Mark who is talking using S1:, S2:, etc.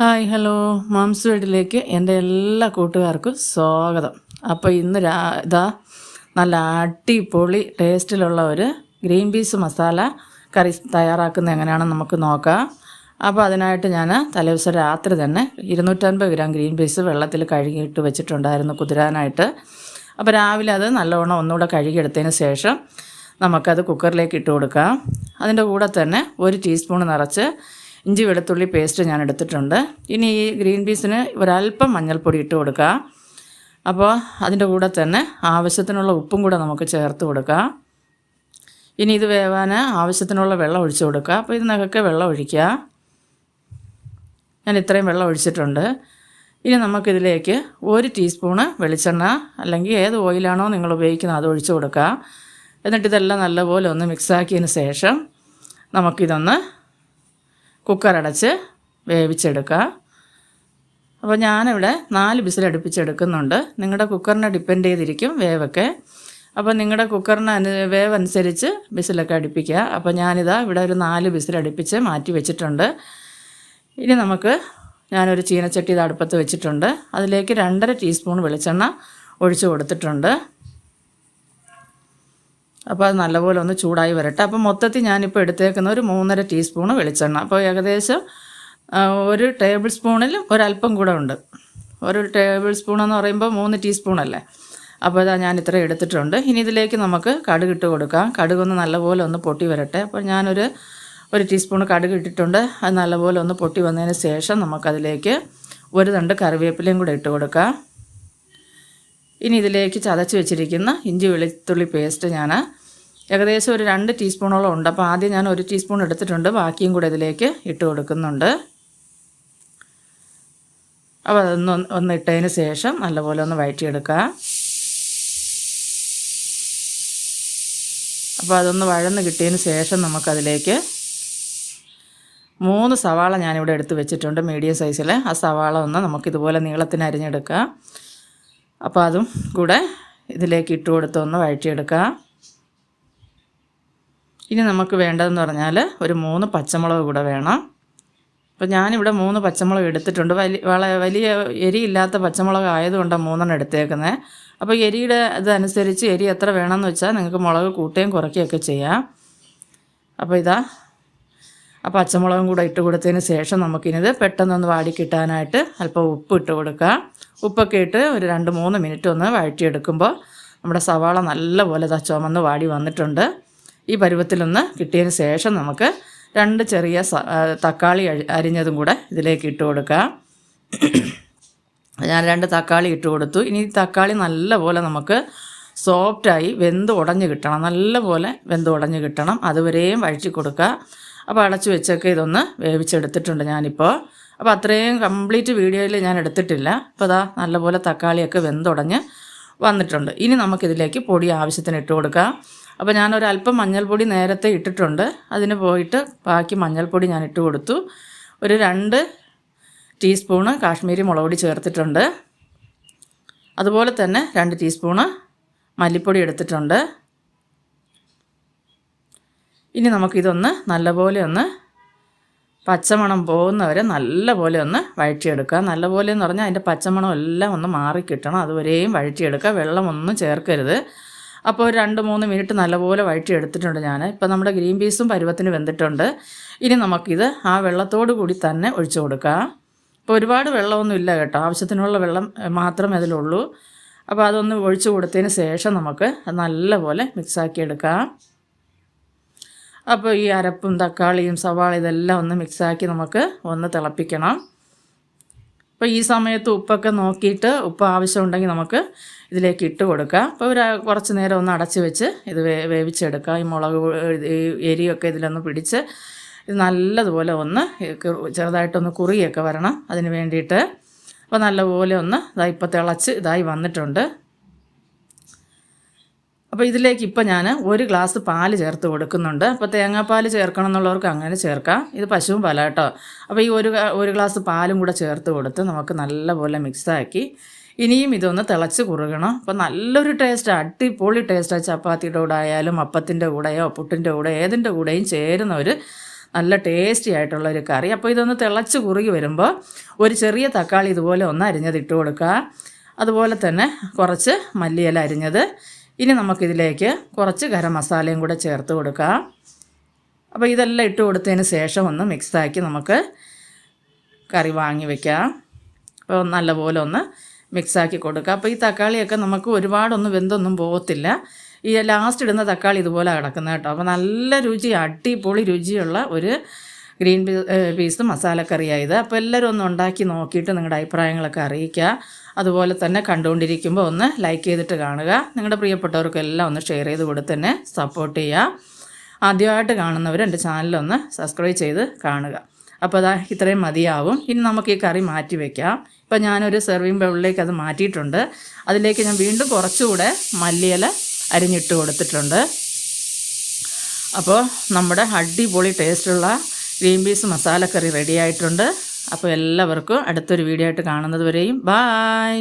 S1: Hi hello. Mom's വീട്ടിലേക്ക് എന്റെ എല്ലാ കൂട്ടുകാർക്കും സ്വാഗതം. അപ്പോൾ ഇന്ന് രാ ഇതാ നല്ല അടിപൊളി ടേസ്റ്റിലുള്ള ഒരു ഗ്രീൻ പീസ് മസാല കറി തയ്യാറാക്കുന്നത് എങ്ങനെയാണെന്ന് നമുക്ക് നോക്കാം. അപ്പോൾ അതിനായിട്ട് ഞാൻ തലേദിവസം രാത്രി തന്നെ ഇരുന്നൂറ്റൻപത് ഗ്രാം ഗ്രീൻ പീസ് വെള്ളത്തിൽ കഴുകിയിട്ട് വെച്ചിട്ടുണ്ടായിരുന്നു കുതിരാനായിട്ട്. അപ്പോൾ രാവിലെ അത് നല്ലവണ്ണം ഒന്നുകൂടെ കഴുകിയെടുത്തതിന് ശേഷം നമുക്കത് കുക്കറിലേക്ക് ഇട്ട് കൊടുക്കാം. അതിന്റെ കൂടെ തന്നെ ഒരു ടീസ്പൂൺ നിറച്ച് ഇഞ്ചി വെളുത്തുള്ളി പേസ്റ്റ് ഞാൻ എടുത്തിട്ടുണ്ട്. ഇനി ഈ ഗ്രീൻ പീസിന് ഒരല്പം മഞ്ഞൾപ്പൊടി ഇട്ട് കൊടുക്കുക അപ്പോൾ അതിന്റെ കൂടെ തന്നെ ആവശ്യത്തിനുള്ള ഉപ്പും കൂടെ നമുക്ക് ചേർത്ത് കൊടുക്കുക ഇനി ഇത് വേവാൻ ആവശ്യത്തിനുള്ള വെള്ളം ഒഴിച്ചു കൊടുക്കുക അപ്പോൾ ഇതിനൊക്കെ വെള്ളം ഒഴിക്കുക. ഞാൻ ഇത്രയും വെള്ളം ഒഴിച്ചിട്ടുണ്ട്. ഇനി നമുക്കിതിലേക്ക് ഒരു ടീസ്പൂണ് വെളിച്ചെണ്ണ അല്ലെങ്കിൽ ഏത് ഓയിലാണോ നിങ്ങൾ ഉപയോഗിക്കുന്നത് അത് ഒഴിച്ചു കൊടുക്കുക എന്നിട്ട് ഇതെല്ലാം നല്ലപോലെ ഒന്ന് മിക്സാക്കിയതിന് ശേഷം നമുക്കിതൊന്ന് കുക്കർ അടച്ച് വേവിച്ചെടുക്കുക. അപ്പോൾ ഞാനിവിടെ നാല് ബിസിൽ അടുപ്പിച്ചെടുക്കുന്നുണ്ട്. നിങ്ങളുടെ കുക്കറിനെ ഡിപ്പെൻഡ് ചെയ്തിരിക്കും വേവൊക്കെ. അപ്പോൾ നിങ്ങളുടെ കുക്കറിന് അനു വേവ് അനുസരിച്ച് ബിസിലൊക്കെ അടുപ്പിക്കുക. അപ്പോൾ ഞാനിതാ ഇവിടെ ഒരു നാല് ബിസിൽ അടുപ്പിച്ച് മാറ്റി വെച്ചിട്ടുണ്ട്. ഇനി നമുക്ക് ഞാനൊരു ചീനച്ചട്ടി ഇത് അടുപ്പത്ത് വെച്ചിട്ടുണ്ട്. അതിലേക്ക് രണ്ടര ടീസ്പൂൺ വെളിച്ചെണ്ണ ഒഴിച്ചു കൊടുത്തിട്ടുണ്ട്. അപ്പോൾ അത് നല്ലപോലെ ഒന്ന് ചൂടായി വരട്ടെ. അപ്പോൾ മൊത്തത്തിൽ ഞാനിപ്പോൾ എടുത്തേക്കുന്ന ഒരു മൂന്നര ടീസ്പൂണ് വെളിച്ചെണ്ണ. അപ്പോൾ ഏകദേശം ഒരു ടേബിൾ സ്പൂണിലും ഒരല്പം കൂടെ ഉണ്ട്. ഒരു ടേബിൾ സ്പൂൺ എന്ന് പറയുമ്പോൾ മൂന്ന് ടീസ്പൂണല്ലേ അപ്പോൾ ഇതാ ഞാൻ ഇത്ര എടുത്തിട്ടുണ്ട്. ഇനി ഇതിലേക്ക് നമുക്ക് കടുക് ഇട്ട് കൊടുക്കാം. കടുക് ഒന്ന് നല്ലപോലെ ഒന്ന് പൊട്ടി വരട്ടെ. അപ്പോൾ ഞാനൊരു ഒരു ടീസ്പൂൺ കടുക് ഇട്ടിട്ടുണ്ട്. അത് നല്ലപോലെ ഒന്ന് പൊട്ടി വന്നതിന് ശേഷം നമുക്കതിലേക്ക് ഒരു തണ്ട് കറിവേപ്പിലയും കൂടെ ഇട്ട് കൊടുക്കാം. ഇനി ഇതിലേക്ക് ചതച്ച് വെച്ചിരിക്കുന്ന ഇഞ്ചി വെളുത്തുള്ളി പേസ്റ്റ് ഞാൻ ഏകദേശം ഒരു രണ്ട് ടീസ്പൂണോളം ഉണ്ട്. അപ്പോൾ ആദ്യം ഞാൻ ഒരു ടീസ്പൂൺ എടുത്തിട്ടുണ്ട്. ബാക്കിയും കൂടെ ഇതിലേക്ക് ഇട്ട് കൊടുക്കുന്നുണ്ട്. അപ്പോൾ അതൊന്ന് ഒന്ന് ഇട്ടതിന് ശേഷം നല്ലപോലെ ഒന്ന് വഴറ്റിയെടുക്കുക അപ്പോൾ അതൊന്ന് വഴന്ന് കിട്ടിയതിന് ശേഷം നമുക്കതിലേക്ക് മൂന്ന് സവാള ഞാനിവിടെ എടുത്ത് വെച്ചിട്ടുണ്ട് മീഡിയം സൈസിൽ. ആ സവാള ഒന്ന് നമുക്കിതുപോലെ നീളത്തിന് അരിഞ്ഞെടുക്കുക അപ്പോൾ അതും കൂടെ ഇതിലേക്ക് ഇട്ട് കൊടുത്ത് ഒന്ന് വഴറ്റിയെടുക്കുക ഇനി നമുക്ക് വേണ്ടതെന്ന് പറഞ്ഞാൽ ഒരു മൂന്ന് പച്ചമുളക് കൂടെ വേണം. അപ്പോൾ ഞാനിവിടെ മൂന്ന് പച്ചമുളക് എടുത്തിട്ടുണ്ട്. വലിയ വളരെ വലിയ എരിയില്ലാത്ത പച്ചമുളക് ആയതുകൊണ്ടാണ് മൂന്നെണ്ണം എടുത്തേക്കുന്നത് അപ്പോൾ എരിയുടെ ഇതനുസരിച്ച് എരി എത്ര വേണമെന്ന് വെച്ചാൽ നിങ്ങൾക്ക് മുളക് കൂട്ടുകയും കുറയ്ക്കുകയൊക്കെ ചെയ്യാം. അപ്പോൾ ഇതാ ആ പച്ചമുളകും കൂടെ ഇട്ട് കൊടുത്തതിന് ശേഷം നമുക്കിനിത് പെട്ടെന്നൊന്ന് വാടി കിട്ടാനായിട്ട് അല്പം ഉപ്പ് ഇട്ട് കൊടുക്കുക. ഉപ്പൊക്കെ ഇട്ട് ഒരു രണ്ട് മൂന്ന് മിനിറ്റ് ഒന്ന് വഴറ്റിയെടുക്കുമ്പോൾ നമ്മുടെ സവാള നല്ലപോലെ ചുമന്ന് വാടി വന്നിട്ടുണ്ട്. ഈ പരുവത്തിലൊന്ന് കിട്ടിയതിന് ശേഷം നമുക്ക് രണ്ട് ചെറിയ തക്കാളി അരിഞ്ഞതും കൂടെ ഇതിലേക്ക് ഇട്ട് കൊടുക്കുക ഞാൻ രണ്ട് തക്കാളി ഇട്ട് കൊടുത്തു. ഇനി തക്കാളി നല്ലപോലെ നമുക്ക് സോഫ്റ്റായി വെന്ത് ഉടഞ്ഞ് കിട്ടണം. നല്ലപോലെ വെന്ത് ഉടഞ്ഞ് കിട്ടണം. അതുവരെയും വഴിച്ച് കൊടുക്കുക. അപ്പോൾ അടച്ചു വെച്ചൊക്കെ ഇതൊന്ന് വേവിച്ചെടുത്തിട്ടുണ്ട് ഞാനിപ്പോൾ അപ്പോൾ അത്രയും കംപ്ലീറ്റ് വീഡിയോയിൽ ഞാൻ എടുത്തിട്ടില്ല. അപ്പോൾ അതാ നല്ലപോലെ തക്കാളിയൊക്കെ വെന്തുടഞ്ഞ് വന്നിട്ടുണ്ട്. ഇനി നമുക്കിതിലേക്ക് പൊടി ആവശ്യത്തിന് ഇട്ട് കൊടുക്കാം. അപ്പോൾ ഞാനൊരല്പം മഞ്ഞൾപ്പൊടി നേരത്തെ ഇട്ടിട്ടുണ്ട്. അതിന് പോയിട്ട് ബാക്കി മഞ്ഞൾപ്പൊടി ഞാൻ ഇട്ട് കൊടുത്തു. ഒരു രണ്ട് ടീസ്പൂണ് കാശ്മീരി മുളക് പൊടി ചേർത്തിട്ടുണ്ട്. അതുപോലെ തന്നെ രണ്ട് ടീസ്പൂണ് മല്ലിപ്പൊടി എടുത്തിട്ടുണ്ട്. ഇനി നമുക്കിതൊന്ന് നല്ലപോലെ ഒന്ന് പച്ചമണം പോകുന്നവരെ നല്ലപോലെ ഒന്ന് വഴറ്റിയെടുക്കുക. നല്ലപോലെ എന്ന് പറഞ്ഞാൽ അതിന്റെ പച്ചമണം എല്ലാം ഒന്ന് മാറിക്കിട്ടണം അതുവരെയും വഴറ്റിയെടുക്കുക. വെള്ളമൊന്നും ചേർക്കരുത്. അപ്പോൾ ഒരു രണ്ട് മൂന്ന് മിനിറ്റ് നല്ലപോലെ വഴറ്റിയെടുത്തിട്ടുണ്ട് ഞാൻ. ഇപ്പോൾ നമ്മുടെ ഗ്രീൻ പീസും പരുവത്തിന് വെന്തിട്ടുണ്ട്. ഇനി നമുക്കിത് ആ വെള്ളത്തോടു കൂടി തന്നെ ഒഴിച്ചു കൊടുക്കുക ഇപ്പോൾ ഒരുപാട് വെള്ളമൊന്നും ഇല്ല കേട്ടോ. ആവശ്യത്തിനുള്ള വെള്ളം മാത്രമേ അതിലുള്ളൂ. അപ്പോൾ അതൊന്ന് ഒഴിച്ചു കൊടുത്തതിന് ശേഷം നമുക്ക് നല്ലപോലെ മിക്സാക്കി എടുക്കാം. അപ്പോൾ ഈ അരപ്പും തക്കാളിയും സവാള ഇതെല്ലാം ഒന്ന് മിക്സാക്കി നമുക്ക് ഒന്ന് തിളപ്പിക്കണം. അപ്പോൾ ഈ സമയത്ത് ഉപ്പൊക്കെ നോക്കിയിട്ട് ഉപ്പ് ആവശ്യമുണ്ടെങ്കിൽ നമുക്ക് ഇതിലേക്ക് ഇട്ട് കൊടുക്കാം. അപ്പോൾ ഒരു കുറച്ച് നേരം ഒന്ന് അടച്ച് വെച്ച് ഇത് വേ വേവിച്ചെടുക്കാം. ഈ മുളക് ഈ എരിയൊക്കെ ഇതിലൊന്ന് പിടിച്ച് ഇത് നല്ലതുപോലെ ഒന്ന് ചെറുതായിട്ടൊന്ന് കുറിയൊക്കെ വരണം. അതിന് വേണ്ടിയിട്ട് അപ്പോൾ നല്ലപോലെ ഒന്ന് ഇതായി ഇപ്പോൾ തിളച്ച് ഇതായി വന്നിട്ടുണ്ട്. അപ്പോൾ ഇതിലേക്ക് ഇപ്പോൾ ഞാൻ ഒരു ഗ്ലാസ് പാൽ ചേർത്ത് കൊടുക്കുന്നുണ്ട്. അപ്പോൾ തേങ്ങാപ്പാൽ ചേർക്കണം എന്നുള്ളവർക്ക് അങ്ങനെ ചേർക്കാം. ഇത് പശുവും പാല കേട്ടോ. അപ്പോൾ ഈ ഒരു ഒരു ഗ്ലാസ് പാലും കൂടെ ചേർത്ത് കൊടുത്ത് നമുക്ക് നല്ലപോലെ മിക്സാക്കി ഇനിയും ഇതൊന്ന് തിളച്ച് കുറുകണം. അപ്പോൾ നല്ലൊരു ടേസ്റ്റ് അടിപൊളി ടേസ്റ്റാണ് ചപ്പാത്തിയുടെ കൂടെ ആയാലും അപ്പത്തിന്റെ കൂടെയോ പുട്ടിന്റെ കൂടെ ഏതിന്റെ കൂടെയും ചേരുന്ന ഒരു നല്ല ടേസ്റ്റി ആയിട്ടുള്ള ഒരു കറി. അപ്പോൾ ഇതൊന്ന് തിളച്ച് കുറുകി വരുമ്പോൾ ഒരു ചെറിയ തക്കാളി ഇതുപോലെ ഒന്ന് അരിഞ്ഞത് ഇട്ട് കൊടുക്കുക. അതുപോലെ തന്നെ കുറച്ച് മല്ലിയില അരിഞ്ഞത്. ഇനി നമുക്കിതിലേക്ക് കുറച്ച് ഗരം മസാലയും കൂടെ ചേർത്ത് കൊടുക്കാം. അപ്പോൾ ഇതെല്ലാം ഇട്ട് കൊടുത്തതിന് ശേഷം ഒന്ന് മിക്സാക്കി നമുക്ക് കറി വാങ്ങി വെക്കാം. അപ്പോൾ നല്ലപോലെ ഒന്ന് മിക്സാക്കി കൊടുക്കുക അപ്പോൾ ഈ തക്കാളിയൊക്കെ നമുക്ക് ഒരുപാടൊന്നും വെന്തൊന്നും പോകത്തില്ല. ഈ ലാസ്റ്റ് ഇടുന്ന തക്കാളി ഇതുപോലെ കിടക്കുന്നത് കേട്ടോ. അപ്പോൾ നല്ല രുചി അടിപൊളി രുചിയുള്ള ഒരു ഗ്രീൻ പീസ് മസാലക്കറിയായത് അപ്പോൾ എല്ലാവരും ഒന്ന് ഉണ്ടാക്കി നോക്കിയിട്ട് നിങ്ങളുടെ അഭിപ്രായങ്ങളൊക്കെ അറിയിക്കുക. അതുപോലെ തന്നെ കണ്ടുകൊണ്ടിരിക്കുമ്പോൾ ഒന്ന് ലൈക്ക് ചെയ്തിട്ട് കാണുക. നിങ്ങളുടെ പ്രിയപ്പെട്ടവർക്കെല്ലാം ഒന്ന് ഷെയർ ചെയ്ത് കൊടുത്ത് തന്നെ സപ്പോർട്ട് ചെയ്യുക. ആദ്യമായിട്ട് കാണുന്നവർ എന്റെ ചാനലൊന്ന് സബ്സ്ക്രൈബ് ചെയ്ത് കാണുക. അപ്പോൾ അതാ ഇത്രയും മതിയാവും. ഇനി നമുക്ക് ഈ കറി മാറ്റി വയ്ക്കാം ഇപ്പം ഞാനൊരു സെർവിങ് ബൗളിലേക്ക് അത് മാറ്റിയിട്ടുണ്ട്. അതിലേക്ക് ഞാൻ വീണ്ടും കുറച്ചുകൂടെ മല്ലിയില അരിഞ്ഞിട്ട് കൊടുത്തിട്ടുണ്ട്. അപ്പോൾ നമ്മുടെ അടിപൊളി ടേസ്റ്റുള്ള ഗ്രീൻ പീസ് മസാലക്കറി റെഡി ആയിട്ടുണ്ട്. അപ്പോൾ എല്ലാവർക്കും അടുത്തൊരു വീഡിയോ ആയിട്ട് കാണുന്നത് വരെയും ബായ്.